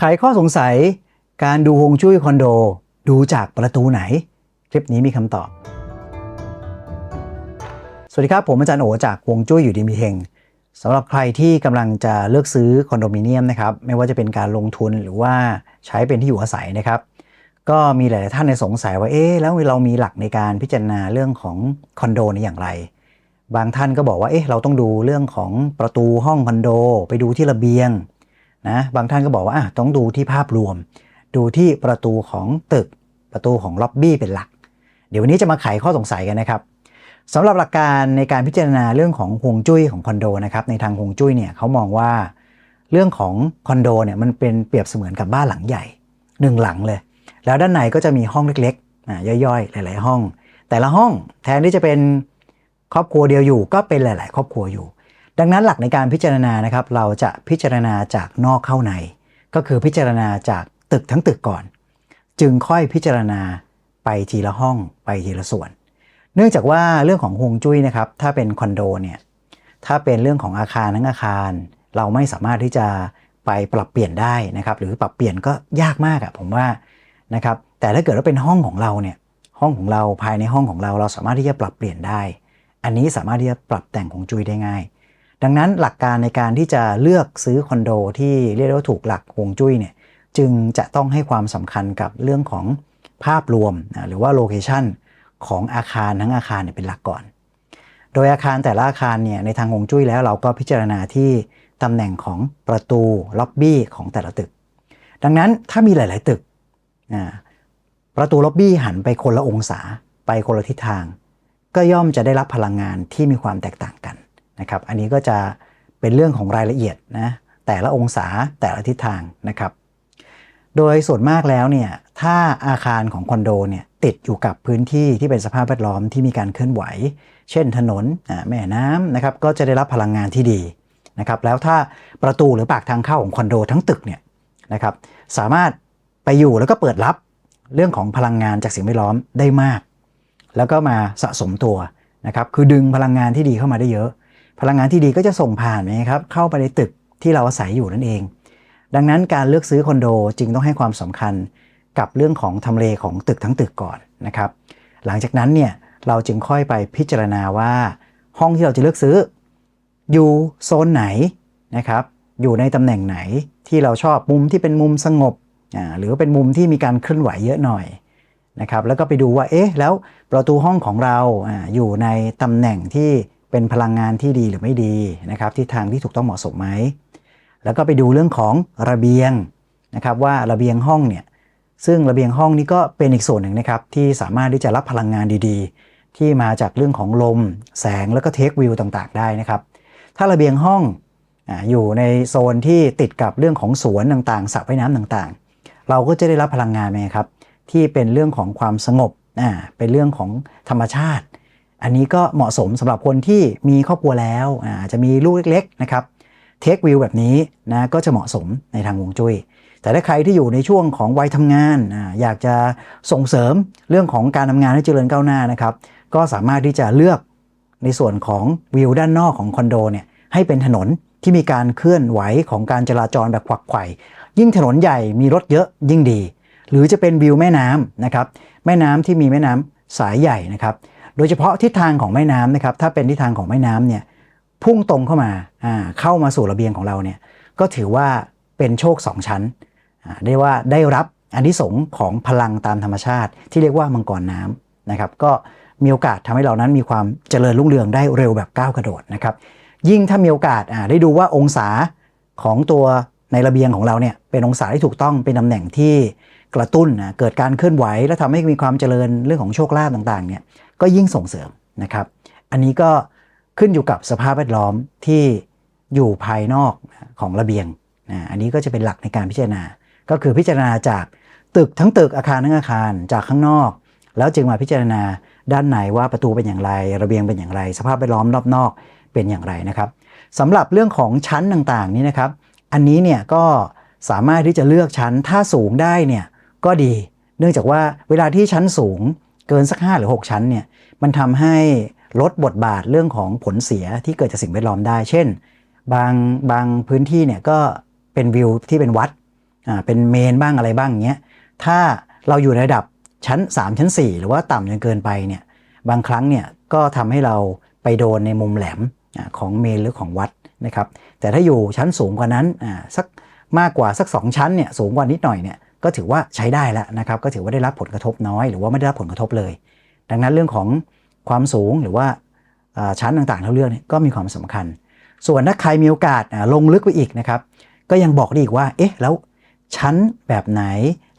ไขข้อสงสัย การดูฮวงจุ้ยคอนโด ดูจากประตูไหน คลิปนี้มีคำตอบ สวัสดีครับ ผมอาจารย์โอจากฮวงจุ้ยอยู่ดีมีเฮงสำหรับใครที่กำลังจะเลือกซื้อคอนโดมิเนียมนะครับไม่ว่าจะเป็นการลงทุนหรือว่าใช้เป็นที่อยู่อาศัยนะครับก็มีหลาย ๆ ท่านในสงสัยว่าเอ๊ะแล้วเรามีหลักในการพิจารณาเรื่องของคอนโดในอย่างไร บางท่านก็บอกว่าเอ๊ะเราต้องดูเรื่องของประตูห้องคอนโด ไปดูที่ระเบียง นะบางท่านก็บอกว่าต้องดูที่ภาพรวม ดูที่ประตูของตึกประตูของล็อบบี้เป็นหลัก เดี๋ยววันนี้จะมาไขข้อสงสัยกันนะครับสำหรับหลักการในการพิจารณาเรื่องของฮวงจุ้ยของคอนโดนะครับในทางฮวงจุ้ยเนี่ยเขามองว่าเรื่องของคอนโดเนี่ยมันเป็นเปรียบเสมือนกับบ้านหลังใหญ่หนึ่งหลังเลย แล้วด้านในก็จะมีห้องเล็กๆย่อยๆ หลาย ๆ ห้อง แต่ละห้องแทนที่จะเป็นครอบครัวเดียวอยู่ก็เป็นหลาย ๆ ครอบครัวอยู่ ดังนั้นหลักในการพิจารณานะครับ เราจะพิจารณาจากนอกเข้าใน ก็คือพิจารณาจากตึกทั้งตึกก่อน จึงค่อยพิจารณาไปทีละห้องไปทีละส่วน เนื่องจากว่าเรื่องของฮวงจุ้ยนะครับ ถ้าเป็นคอนโดเนี่ยถ้าเป็นเรื่องของอาคารทั้งอาคาร เราไม่สามารถที่จะไปปรับเปลี่ยนได้นะครับ หรือปรับเปลี่ยนก็ยากมากอะผมว่านะครับ แต่ถ้าเกิดว่าเป็นห้องของเราเนี่ยห้องของเราภายในห้องของเราเราสามารถที่จะปรับเปลี่ยนได้ อันนี้สามารถที่จะปรับแต่งของจุ้ยได้ง่าย ดังนั้นหลักการในการที่จะเลือกซื้อคอนโดที่เรียกได้ว่าถูกหลักฮวงจุ้ยเนี่ยจึงจะต้องให้ความสำคัญกับเรื่องของภาพรวมนะหรือว่าโลเคชันของอาคารทั้งอาคารเนี่ยเป็นหลักก่อน โดยอาคารแต่ละอาคารเนี่ยในทางฮวงจุ้ยแล้วเราก็พิจารณาที่ตำแหน่งของประตูล็อบบี้ของแต่ละตึก ดังนั้นถ้ามีหลาย ๆ ตึกประตูล็อบบี้หันไปคนละองศาไปคนละทิศทาง ก็ย่อมจะได้รับพลังงานที่มีความแตกต่างกัน นะครับ อันนี้ก็จะเป็นเรื่องของรายละเอียดนะแต่ละองศาแต่ละทิศทางนะครับ โดยส่วนมากแล้วเนี่ยถ้าอาคารของคอนโดเนี่ยติดอยู่กับพื้นที่ที่เป็นสภาพแวดล้อมที่มีการเคลื่อนไหว เช่นถนนแม่น้ำนะครับก็จะได้รับพลังงานที่ดีนะครับแล้วถ้าประตูหรือปากทางเข้าของคอนโดทั้งตึกเนี่ยนะครับสามารถไปอยู่แล้วก็เปิดรับเรื่องของพลังงานจากสิ่งแวดล้อมได้มาก แล้วก็มาสะสมตัวนะครับคือดึงพลังงานที่ดีเข้ามาได้เยอะ พลังงานที่ดีก็จะส่งผ่านนะครับเข้าไปในตึกที่เราอาศัยอยู่นั่นเอง ดังนั้นการเลือกซื้อคอนโดจึงต้องให้ความสำคัญกับเรื่องของทำเลของตึกทั้งตึกก่อนนะครับหลังจากนั้นเนี่ยเราจึงค่อยไปพิจารณาว่า ห้องที่เราจะเลือกซื้อ อยู่โซนไหนนะครับอยู่ในตำแหน่งไหนที่เราชอบมุมที่เป็นมุมสงบอ่าหรือเป็นมุมที่มีการเคลื่อนไหวเยอะหน่อยนะครับแล้วก็ไปดูว่าเอ๊ะแล้วประตูห้องของเราอ่าอยู่ในตำแหน่งที่ เป็นพลังงานที่ดีหรือไม่ดีนะครับที่ทางที่ถูกต้องเหมาะสมไหมแล้วก็ไปดูเรื่องของระเบียงนะครับว่าระเบียงห้องเนี่ยซึ่งระเบียงห้องนี้ก็เป็นอีกส่วนหนึ่งนะครับที่สามารถที่จะรับพลังงานดีๆ ที่มาจากเรื่องของลม แสงแล้วก็เทควิวต่างๆ ได้นะครับ ถ้าระเบียงห้องออยู่ในโซนที่ติดกับเรื่องของสวนต่างๆสระว่ายน้ำต่างๆ เราก็จะได้รับพลังงานไหมครับที่เป็นเรื่องของความสงบเป็นเรื่องของธรรมชาติ อันนี้ก็เหมาะสมสำหรับคนที่มีครอบครัวแล้วอาจจะมีลูกเล็กๆนะครับเทควิวแบบนี้นะก็จะเหมาะสมในทางวงจุ้ยแต่ถ้าใครที่อยู่ในช่วงของวัยทำงานอาอยากจะส่งเสริมเรื่องของการทำงานให้เจริญก้าวหน้านะครับ ก็สามารถที่จะเลือกในส่วนของวิวด้านนอกของคอนโดเนี่ยให้เป็นถนนที่มีการเคลื่อนไหวของการจราจรแบบขวักไขว่ยิ่งถนนใหญ่มีรถเยอะยิ่งดี หรือจะเป็นวิวแม่น้ำนะครับแม่น้ำที่มีแม่น้ำสายใหญ่นะครับ โดยเฉพาะทิศทางของแม่น้ำนะครับถ้าเป็นทิศทางของแม่น้ำเนี่ยพุ่งตรงเข้ามาเข้ามาสู่ระเบียงของเราเนี่ยก็ถือว่าเป็นโชคสองชั้นได้ว่าได้รับอันที่สงของพลังตามธรรมชาติ ที่เรียกว่ามังกรน้ำนะครับ ก็มีโอกาสทำให้เรานั้นมีความเจริญรุ่งเรืองได้เร็วแบบก้าวกระโดดนะครับ ยิ่งถ้ามีโอกาสได้ดูว่าองศาของตัวในระเบียงของเราเนี่ยเป็นองศาที่ถูกต้องเป็นตำแหน่งที่กระตุ้นนะเกิดการเคลื่อนไหว และทำให้มีความเจริญเรื่องของโชคลาภต่างๆเนี่ย ก็ยิ่งส่งเสริมนะครับ อันนี้ก็ขึ้นอยู่กับสภาพแวดล้อมที่อยู่ภายนอกของระเบียงนะอันนี้ก็จะเป็นหลักในการพิจารณา ก็คือพิจารณาจากตึกทั้งตึกอาคารทั้งอาคารจากข้างนอก แล้วจึงมาพิจารณาด้านในว่าประตูเป็นอย่างไร ระเบียงเป็นอย่างไร สภาพแวดล้อมรอบนอกเป็นอย่างไรนะครับสำหรับเรื่องของชั้นต่างๆ นี้นะครับ อันนี้เนี่ยก็สามารถที่จะเลือกชั้นถ้าสูงได้เนี่ยก็ดี เนื่องจากว่าเวลาที่ชั้นสูง เกินสัก 5 หรือ 6 ชั้นเนี่ยมันทำให้ลดบทบาทเรื่องของผลเสียที่เกิดจากสิ่งแวดล้อมได้ เช่น บางบางพื้นที่เนี่ยก็เป็นวิวที่เป็นวัดอ่าเป็นเมนบ้างอะไรบ้างอย่างเงี้ยถ้าเราอยู่ในระดับชั้น 3 ชั้น 4 หรือว่าต่ำจนเกินไปเนี่ยบางครั้งเนี่ยก็ทำให้เราไปโดนในมุมแหลมอ่าของเมนหรือของวัดนะครับแต่ถ้าอยู่ชั้นสูงกว่านั้นอ่าสักมากกว่าสัก 2 ชั้นเนี่ยสูงกว่านิดหน่อยเนี่ย ก็ถือว่าใช้ได้แล้วนะครับก็ถือว่าได้รับผลกระทบน้อย หรือว่าไม่ได้รับผลกระทบเลย ดังนั้นเรื่องของความสูงหรือว่าชั้นต่างๆที่เราเลือกเนี่ยก็มีความสำคัญ ส่วนถ้าใครมีโอกาสลงลึกไปอีกนะครับก็ยังบอกได้อีกว่าเอ๊ะแล้วชั้นแบบไหน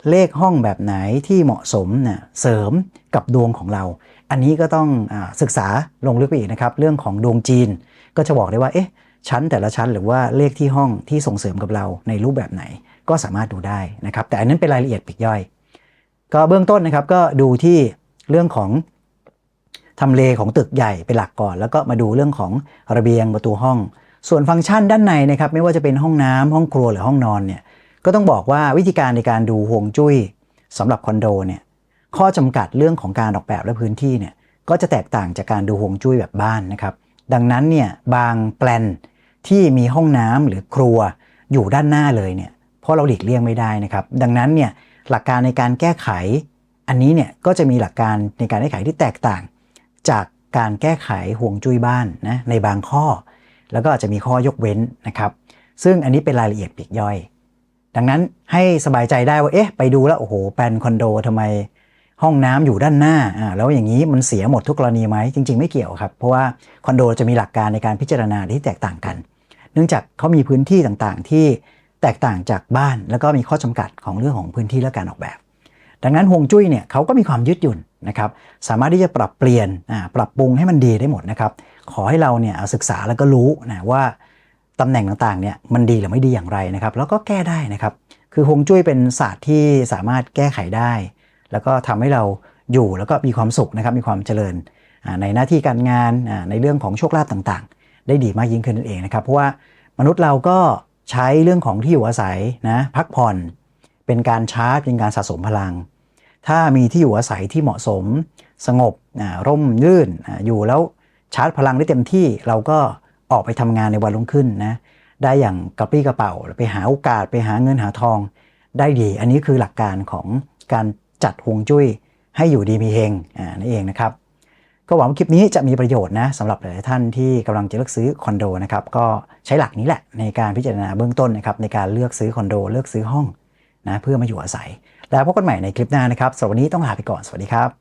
เลขห้องแบบไหนที่เหมาะสมนะเสริมกับดวงของเรา อันนี้ก็ต้องอศึกษาลงลึกไปอีกนะครับ เรื่องของดวงจีน ก็จะบอกได้ว่าเอ๊ะชั้นแต่ละชั้นหรือว่าเลขที่ห้องที่ส่งเสริมกับเราในรูปแบบไหน ก็สามารถดูได้นะครับ แต่อันนั้นเป็นรายละเอียดปีกย่อย ก็เบื้องต้นนะครับก็ดูที่เรื่องของทำเลของตึกใหญ่เป็นหลักก่อน แล้วก็มาดูเรื่องของระเบียงประตูห้อง ส่วนฟังก์ชันด้านในนะครับไม่ว่าจะเป็นห้องน้ำห้องครัวหรือห้องนอนเนี่ยก็ต้องบอกว่าวิธีการในการดูห่วงจุ้ยสำหรับคอนโดเนี่ยข้อจำกัดเรื่องของการออกแบบและพื้นที่เนี่ยก็จะแตกต่างจากการดูห่วงจุ้ยแบบบ้านนะครับ ดังนั้นเนี่ยบางแปลนที่มีห้องน้ำหรือครัวอยู่ด้านหน้าเลยเนี่ย ราะเราหลีกเลี่ยงไม่ได้นะครับ ดังนั้นเนี่ยหลักการในการแก้ไข อันนี้เนี่ยก็จะมีหลักการในการแก้ไขที่แตกต่าง จากการแก้ไขห่วงจุ้ยบ้านนะในบางข้อ แล้วก็อาจจะมีข้อยกเว้นนะครับ ซึ่งอันนี้เป็นรายละเอียดปีกย่อย ดังนั้นให้สบายใจได้ว่าเอ๊ะไปดูแล้วโอ้โหแปลนคอนโดทำไมห้องน้ำอยู่ด้านหน้าอ่าแล้วอย่างนี้มันเสียหมดทุกกรณีไหมจริง ๆ ไม่เกี่ยวครับ เพราะว่าคอนโดจะมีหลักการในการพิจารณาที่แตกต่างกัน เนื่องจากเขามีพื้นที่ต่างๆที่ แตกต่างจากบ้านแล้วก็มีข้อจำกัดของเรื่องของพื้นที่และการออกแบบ ดังนั้นฮวงจุ้ยเนี่ยเขาก็มีความยืดหยุ่นนะครับสามารถที่จะปรับเปลี่ยนปรับปรุงให้มันดีได้หมดนะครับขอให้เราเนี่ยศึกษาแล้วก็รู้นะว่าตำแหน่งต่างๆเนี่ยมันดีหรือไม่ดีอย่างไรนะครับ แล้วก็แก้ได้นะครับ คือฮวงจุ้ยเป็นศาสตร์ที่สามารถแก้ไขได้ แล้วก็ทำให้เราอยู่แล้วก็มีความสุขนะครับมีความเจริญในหน้าที่การงานในเรื่องของโชคลาภต่างๆ ได้ดีมากยิ่งขึ้นนั่นเองนะครับ เพราะว่ามนุษย์เราก็ ใช้เรื่องของที่อยู่อาศัยนะพักผ่อนเป็นการชาร์จเป็นการสะสมพลัง ถ้ามีที่อยู่อาศัยที่เหมาะสม สงบร่มรื่นอาอยู่แล้วชาร์จพลังได้เต็มที่เราก็ออกไปทำงานในวันรุ่งขึ้นนะได้อย่างกระปรี้กระเป๋าไปหาโอกาสไปหาเงินหาทองได้ดี อันนี้คือหลักการของการจัดฮวงจุ้ยให้อยู่ดีมีเฮงอ่านั่นเองนะครับ ก็หวังว่าคลิปนี้จะมีประโยชน์นะสำหรับหลายท่านที่กำลังจะเลือกซื้อคอนโดนะครับก็ใช้หลักนี้แหละในการพิจารณาเบื้องต้นนะครับในการเลือกซื้อคอนโด เลือกซื้อห้องนะเพื่อมาอยู่อาศัย แล้วพบกันใหม่ในคลิปหน้านะครับสำหรับวันนี้ต้องลาไปก่อนสวัสดีครับ